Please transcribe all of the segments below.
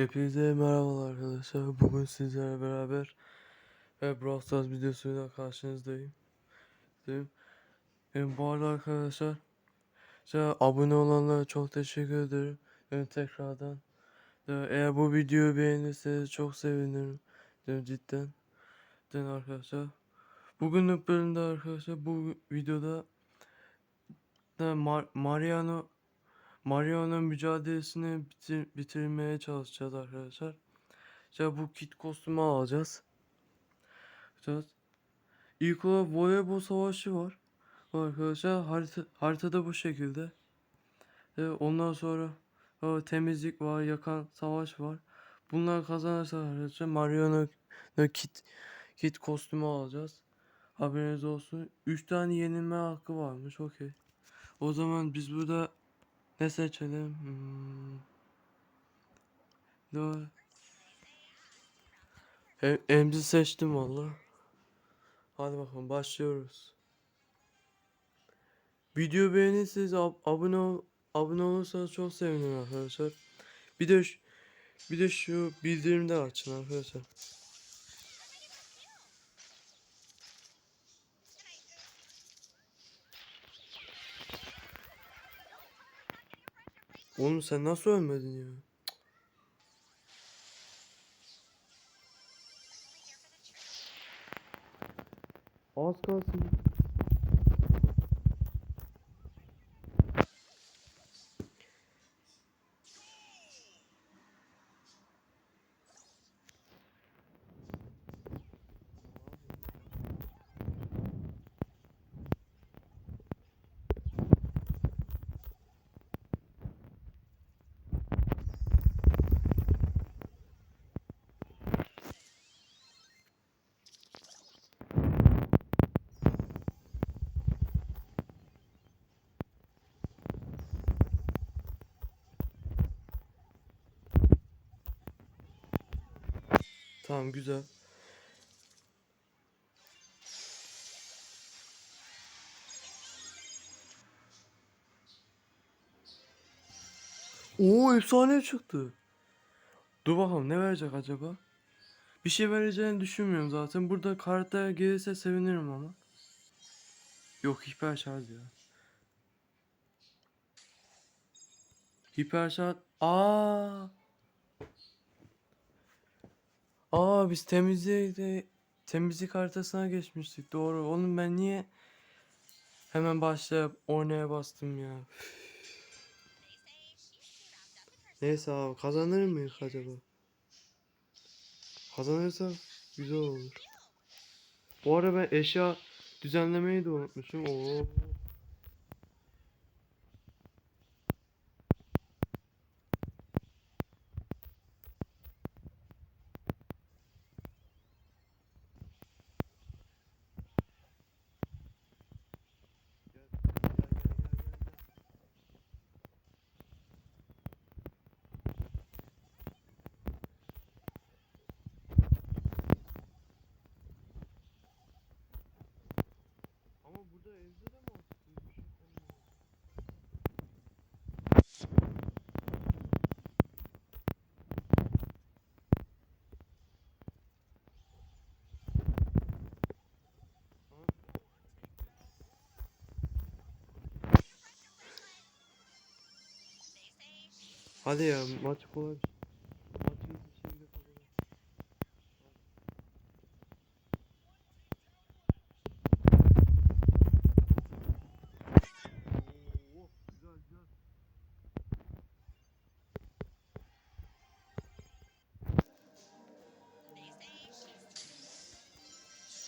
Hepinize merhabalar arkadaşlar. Bugün sizlerle beraber e, Brawl videosuyla karşınızdayım. Değil mi? E, bu arada arkadaşlar size abone olanlara çok teşekkür ederim. E, tekrardan. E, eğer bu videoyu beğenirseniz çok sevinirim. E, cidden. Cidden arkadaşlar. Bugünlük bölümde arkadaşlar bu videoda da Mar- Mariano Mariano'nun mücadelesini bitir- bitirmeye çalışacağız arkadaşlar. İşte bu kit kostümü alacağız. Evet. İlk olarak voleybol savaşı var. Arkadaşlar harita, haritada bu şekilde. Evet, ondan sonra o, temizlik var, yakan savaş var. Bunlar kazanırsa arkadaşlar Mariano kit kit kostümü alacağız. Haberiniz olsun. 3 tane yenilme hakkı varmış. Okey. O zaman biz burada ne seçelim? Hmm. Emzi seçtim valla. Hadi bakalım başlıyoruz. Video beğenirseniz ab abone ol abone olursanız çok sevinirim arkadaşlar. Bir de bir de şu bildirimde de açın arkadaşlar. Oğlum sen nasıl ölmedin ya? Az kalsın. Tamam güzel. Oo efsane çıktı. Dur bakalım ne verecek acaba? Bir şey vereceğini düşünmüyorum zaten. Burada karakter gelirse sevinirim ama. Yok hiper şarj ya. Hiper şarj. Aa. Aa biz temizliğe temizlik haritasına geçmiştik. Doğru. Oğlum ben niye hemen başlayıp oynaya bastım ya. Neyse abi kazanır mıyız acaba? Kazanırsa güzel olur. Bu arada ben eşya düzenlemeyi de unutmuşum. Oo. Hadi ya maç kolay.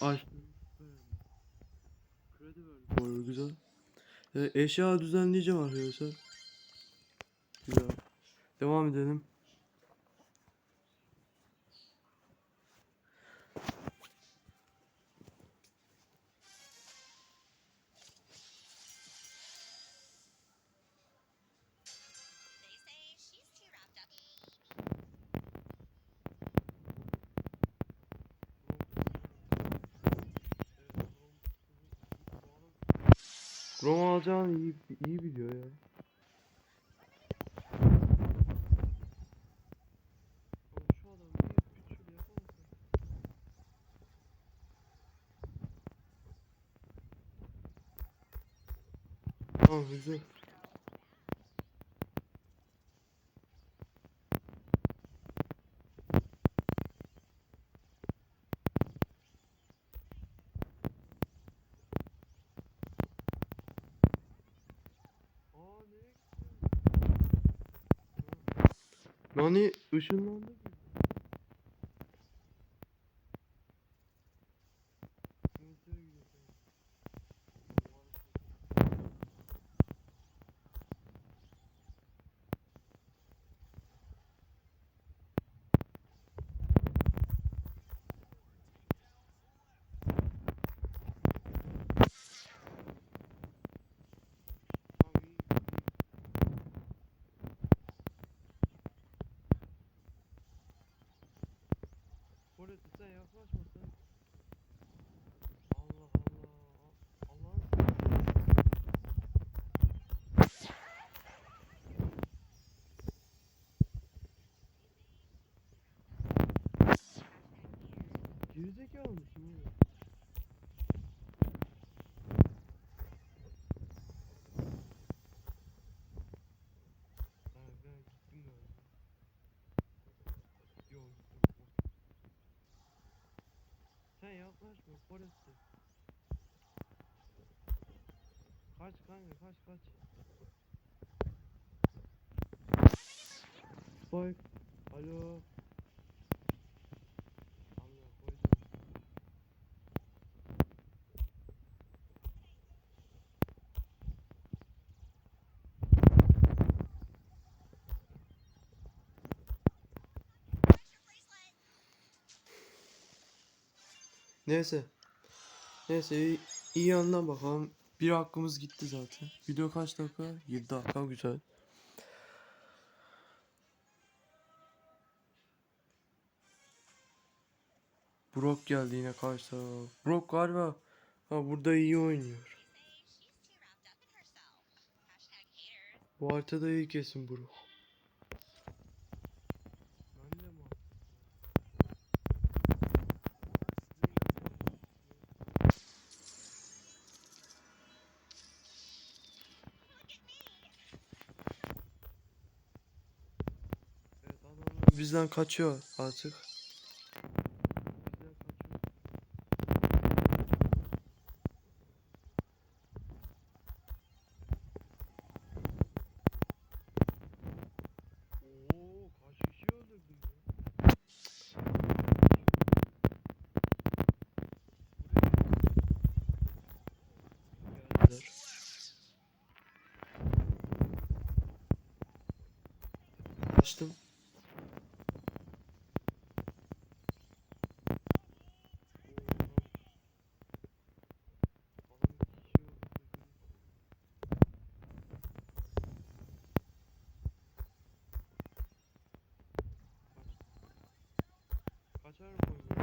bir şey. Kredi verdim. Güzel. Ee, eşya düzenleyeceğim arkadaşlar. Devam edelim. Roma alacağını iyi, iyi biliyor ya. Tamam güzel. Aa ne? Nani ışınlandı Burası sen yaklaşma sen. Allah Allah. Allah'ın Gerizekalı mısın oğlum? Ha, ben gittim galiba. Yok gittim. Sen yaklaşma Forrest'e. Kaç kanka kaç kaç. Spike. Alo. Neyse. Neyse iyi, iyi yandan bakalım. Bir hakkımız gitti zaten. Video kaç dakika? 7 dakika güzel. Brock geldi yine karşıda. Brock galiba ha, burada iyi oynuyor. Bu haritada iyi kesin Brock. Bizden kaçıyor artık.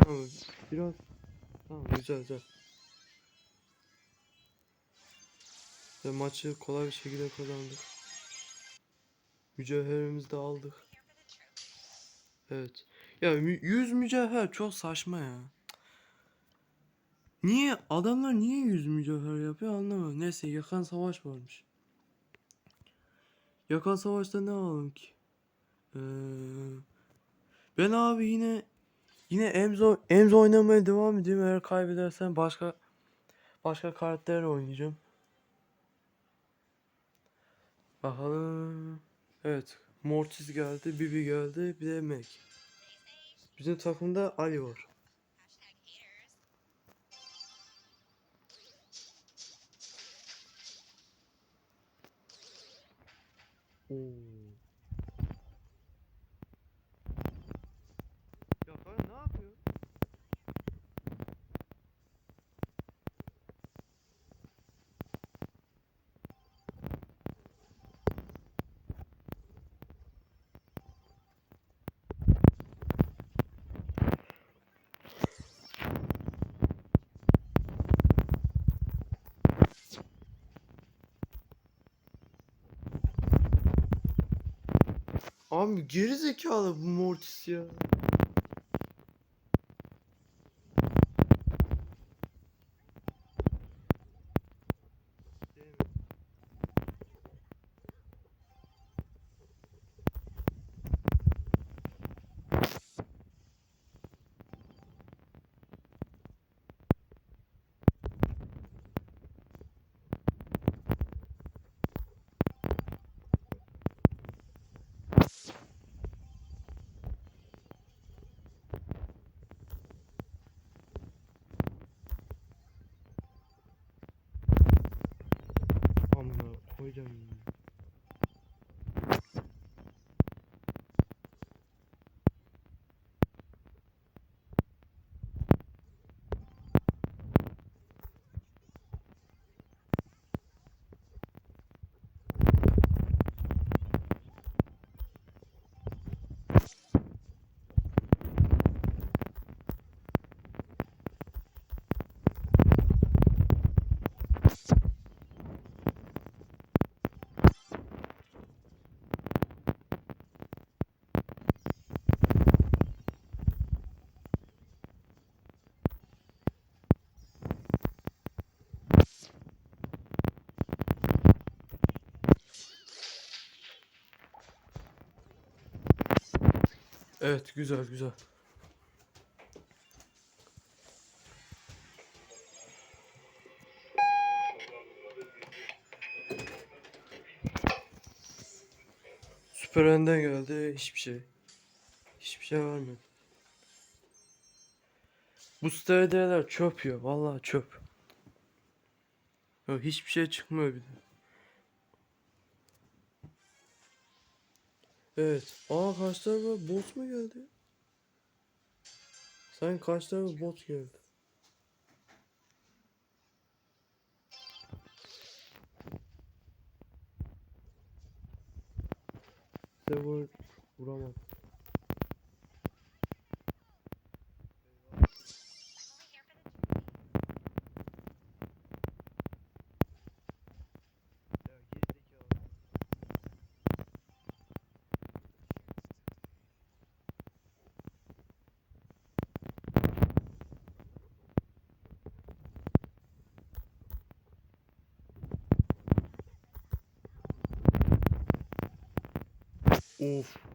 Tamam, biraz. Tamam, güzel güzel. Ve maçı kolay bir şekilde kazandık. Mücevherimizi de aldık. Evet. Ya mü- 100 mücevher çok saçma ya. Niye adamlar niye 100 mücevher yapıyor anlamadım. Neyse yakan savaş varmış. Yakan savaşta ne alalım ki? Ee, ben abi yine yine Emzo Emzo oynamaya devam edeyim. Eğer kaybedersen başka başka karakterle oynayacağım. Bakalım. Evet. Mortis geldi, Bibi geldi, bir de Meg. Bizim takımda Ali var. Oo. Ya kanka ne yapıyor? Abi geri zekalı bu Mortis ya. 就你 Evet güzel güzel. Süper önden geldi hiçbir şey. Hiçbir şey vermedi. Bu STD'ler çöp ya vallahi çöp. Ya hiçbir şey çıkmıyor bir de. Evet. Aa karşı tarafa bot mu geldi? Sen karşı tarafa bot geldi. Server vuramam. Of.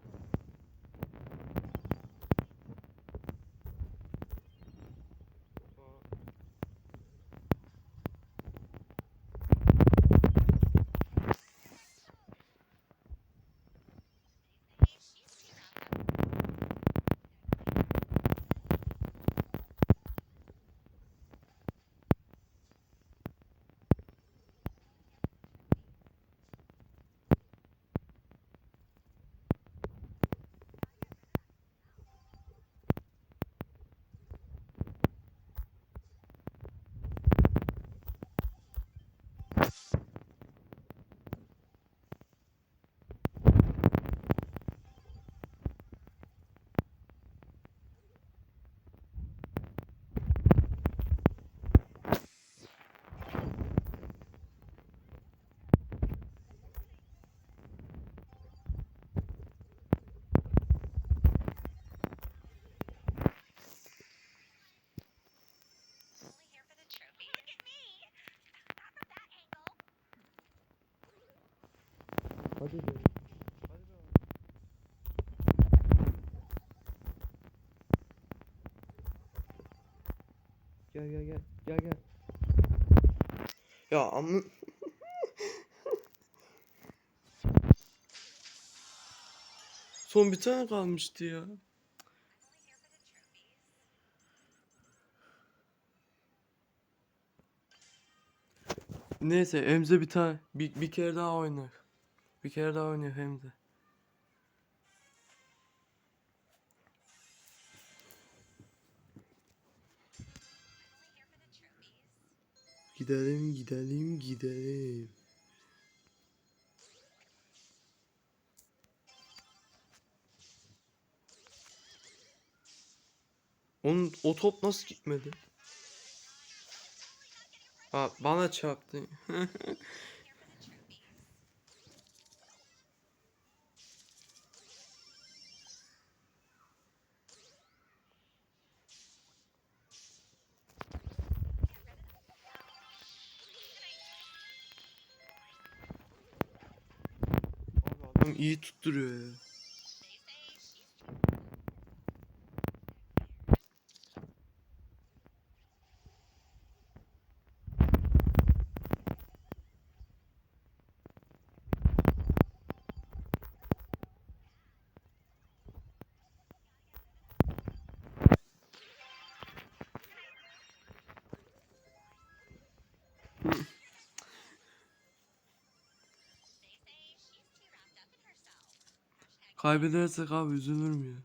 Hadi be. Gel gel gel. Gel gel. Ya amma Son bir tane kalmıştı ya. Neyse Emze bir tane bir, bir kere daha oynar. Bir kere daha oynuyor the trophies. Gidelim gidelim gidelim. Onun o top nasıl gitmedi? Ha bana çarptı. iyi tutturuyor ya. Kaybedersek abi üzülürüm ya.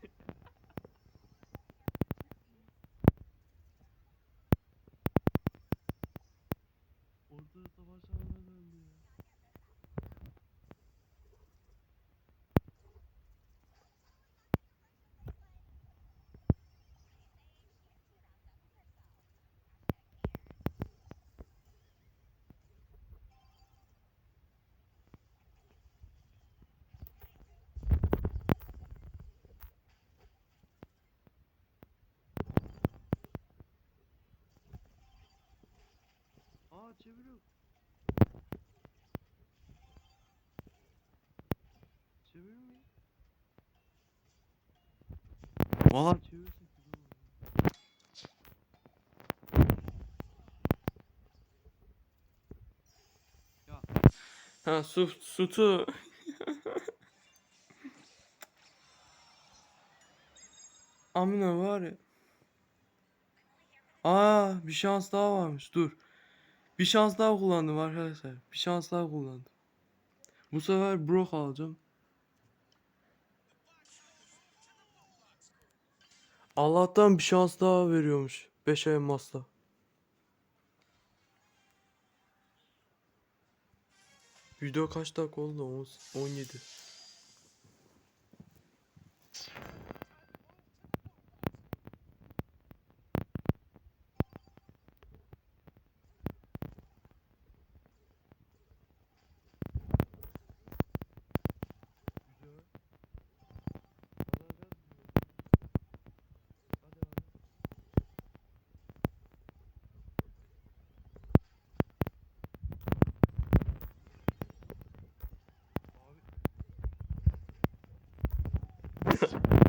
Aa çeviriyor. Çevirir mi? Valla çevirsin. Ha su sutu. Amına var ya. Aa bir şans daha varmış dur. Bir şans daha kullandım arkadaşlar. Bir şans daha kullandım. Bu sefer Brock alacağım. Allah'tan bir şans daha veriyormuş. 5 elmasla. Video kaç dakika oldu? On- 17. Güzel. Alacağız bunu. Hadi hadi. Oğlum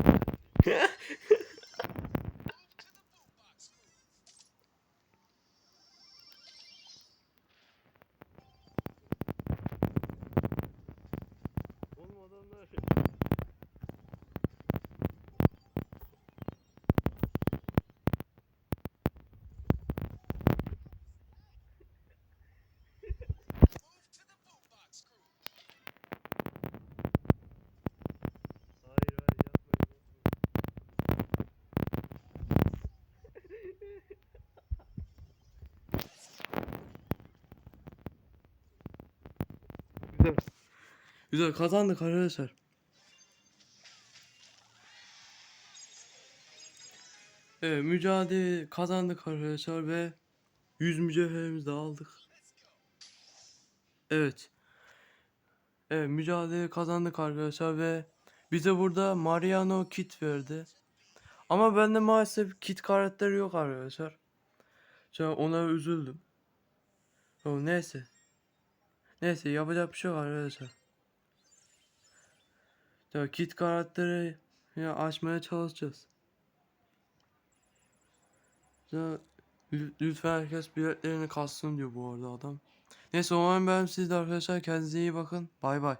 Güzel kazandık arkadaşlar. Evet mücadele kazandık arkadaşlar ve 100 mücevherimizi de aldık. Evet. Evet mücadele kazandık arkadaşlar ve bize burada Mariano kit verdi. Ama bende maalesef kit karakteri yok arkadaşlar. An ona üzüldüm. O neyse. Neyse yapacak bir şey yok arkadaşlar. Ya kit karakteri ya açmaya çalışacağız. Ya lü- lütfen herkes biletlerini kassın diyor bu arada adam. Neyse umarım ben siz arkadaşlar kendinize iyi bakın. Bay bay.